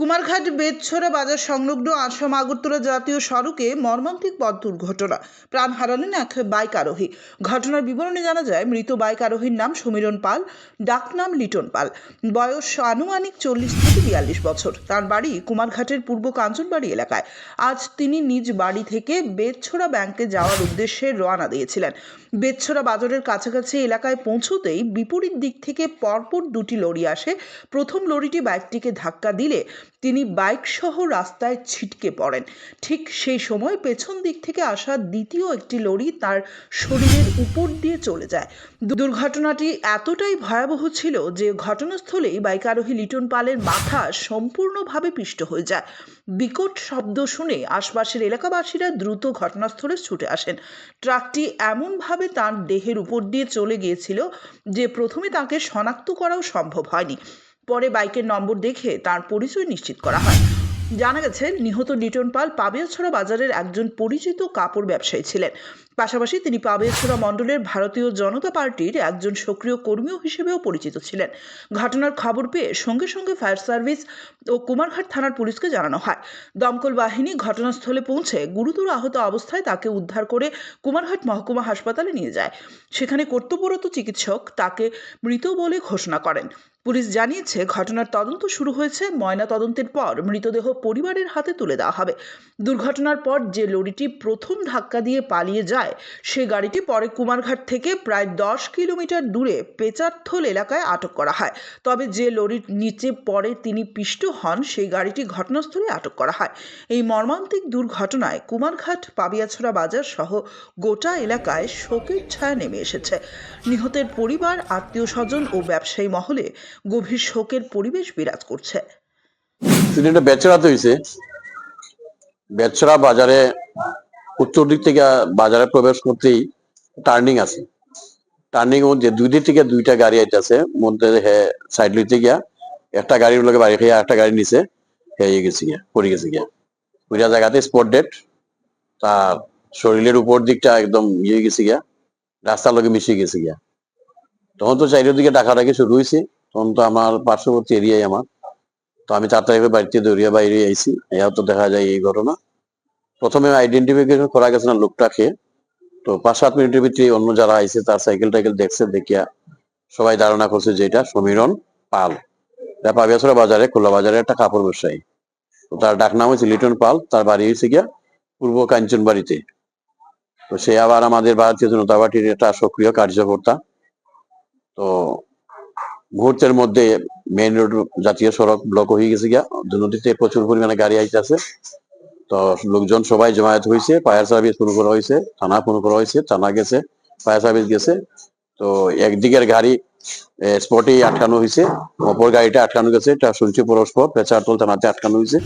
কুমারঘাট বেদছড়া বাজার সংলগ্ন আসাম আগরতলা জাতীয় সড়কে মর্মান্তিক পথ দুর্ঘটনা। প্রাণ হারালেন এক বাইক আরোহী। ঘটনার বিবরণে জানা যায়, মৃত বাইক আরোহীর নাম সমীরণ পাল, ডাকনাম লিটন পাল। বয়স আনুমানিক চল্লিশ থেকে বিয়াল্লিশ বছর। তার বাড়ি কুমারঘাটের পূর্ব কাঞ্চনবাড়ি এলাকায়। আজ তিনি নিজ বাড়ি থেকে বেদছড়া ব্যাংকে যাওয়ার উদ্দেশ্যে রওনা দিয়েছিলেন। বেদছড়া বাজারের কাছাকাছি এলাকায় পৌঁছতেই বিপরীত দিক থেকে পরপর দুটি লরি আসে। প্রথম লরিটি বাইকটিকে ধাক্কা দিলে তিনি বাইক সহ রাস্তায় ছিটকে পড়েন। ঠিক সেই সময় পেছন দিক থেকে আসা দ্বিতীয় একটি লরি তার শরীরের উপর দিয়ে চলে যায়। দুর্ঘটনাটি এতটাই ভয়াবহ ছিল যে ঘটনাস্থলেই বাইক আরোহী লিটন পালের মাথা সম্পূর্ণভাবে পিষ্ট হয়ে যায়। বিকট শব্দ শুনে আশপাশের এলাকাবাসীরা দ্রুত ঘটনাস্থলে ছুটে আসেন। ট্রাকটি এমনভাবে তার দেহের উপর দিয়ে চলে গিয়েছিল যে প্রথমে তাকে শনাক্ত করাও সম্ভব হয়নি। পরে বাইকের নম্বর দেখে তার পরিচয় নিশ্চিত করা হয়। জানা গেছে, নিহত লিটন পাল পাবিয়াছড়া বাজারের একজন পরিচিত কাপড় ব্যবসায়ী ছিলেন। পাশাপাশি তিনি পাবিয়াছড়া মণ্ডলের ভারতীয় জনতা পার্টির একজন সক্রিয় কর্মীও হিসেবেও পরিচিত ছিলেন। ঘটনার খবর পেয়ে সঙ্গে সঙ্গে ফায়ার সার্ভিস ও কুমারঘাট থানার পুলিশকে জানানো হয়। দমকল বাহিনী ঘটনাস্থলে পৌঁছে গুরুতর আহত অবস্থায় তাকে উদ্ধার করে কুমারঘাট মহকুমা হাসপাতালে নিয়ে যায়। সেখানে কর্তব্যরত চিকিৎসক তাকে মৃত বলে ঘোষণা করেন। পুলিশ জানিয়েছে, ঘটনার তদন্ত শুরু হয়েছে। ময়না তদন্তের পর মৃতদেহ পরিবারের হাতে তুলে দেওয়া হবে। দুর্ঘটনার পর যে লরিটি প্রথম ধাক্কা দিয়ে পালিয়ে যায়, সে গাড়িটি পরে কুমারঘাট থেকে প্রায় দশ কিলোমিটার দূরে পেচারথল এলাকায় আটক করা হয়। তবে যে লরির নিচে পরে তিনি পিষ্ট হন, সেই গাড়িটি ঘটনাস্থলে আটক করা হয়। এই মর্মান্তিক দুর্ঘটনায় কুমারঘাট, পাবিয়াছড়া বাজার সহ গোটা এলাকায় শোকের ছায়া নেমে এসেছে। নিহতের পরিবার আত্মীয় স্বজন ও ব্যবসায়ী মহলে গভীর শোকের পরিবেশ বিরাজ করছে। সিলিন্ডার বেচড়াতে হয়েছে বেচড়া বাজারে উত্তর দিক থেকে বাজারে প্রবেশ করতেই টার্নিং আছে। টার্নিং মধ্যে দুই দিক থেকে দুইটা গাড়ি আইতেছে। মধ্যে হে সাইড লইতে গিয়া একটা গাড়ির লোকে বাড়ি খেয়ে একটা গাড়ি নিচে হেয়ে গেছে গিয়া, পড়ে গেছে গিয়া। ওইটা জায়গাতে স্পট ডেট তার শরীরের উপর দিকটা একদম ইয়ে গেছে গিয়া, রাস্তার লোকে মিশিয়ে গেছে গিয়া। তখন তো চারিদিকে ডাকাডাকি শুরু হয়েছে তখন তো আমার পার্শ্ববর্তী এরিয়ায় আমার। তো আমি তাড়াতাড়ি বাড়িতে দৌড়িয়া বাইরে আইছি, এও তো দেখা যায় এই ঘটনা। প্রথমে আইডেন্টিফিকেশন করা গেছে না লোকটাকে। তো পাঁচ, সাত মিনিটের ভিতরে অন্য যারা আইছে, তার সাইকেল টাইকেল দেখছে, দেখিয়া সবাই ধারণা করছে যে এটা সমীরণ পাল। এটা পাবিয়াছড়া বাজারে, খোলা বাজারে একটা কাপড় ব্যবসায়ী। তো তার ডাক নাম হচ্ছে লিটন পাল, তার বাড়ি হয়েছে গিয়া পূর্ব কাঞ্চন বাড়িতে তো সে আবার আমাদের ভারতীয় জনতা পার্টির একটা সক্রিয় কার্যকর্তা। তো মুহূর্তের মধ্যে মেইন রোড জাতীয় সড়ক ব্লক হয়ে গেছে গিয়া। নদীতে প্রচুর পরিমাণে গাড়ি আইতেছে। তো লোকজন সবাই জমায়েত হয়েছে ফায়ার সার্ভিস ফোন করা হয়েছে থানা ফোন করা হয়েছে থানা গেছে ফায়ার সার্ভিস গেছে। তো একদিকের গাড়ি স্পটেই আটকানো হয়েছে অপর গাড়িটা আটকানো গেছে, এটা শুনছি পরস্পর পেঁচারতল থানাতে আটকানো হয়েছে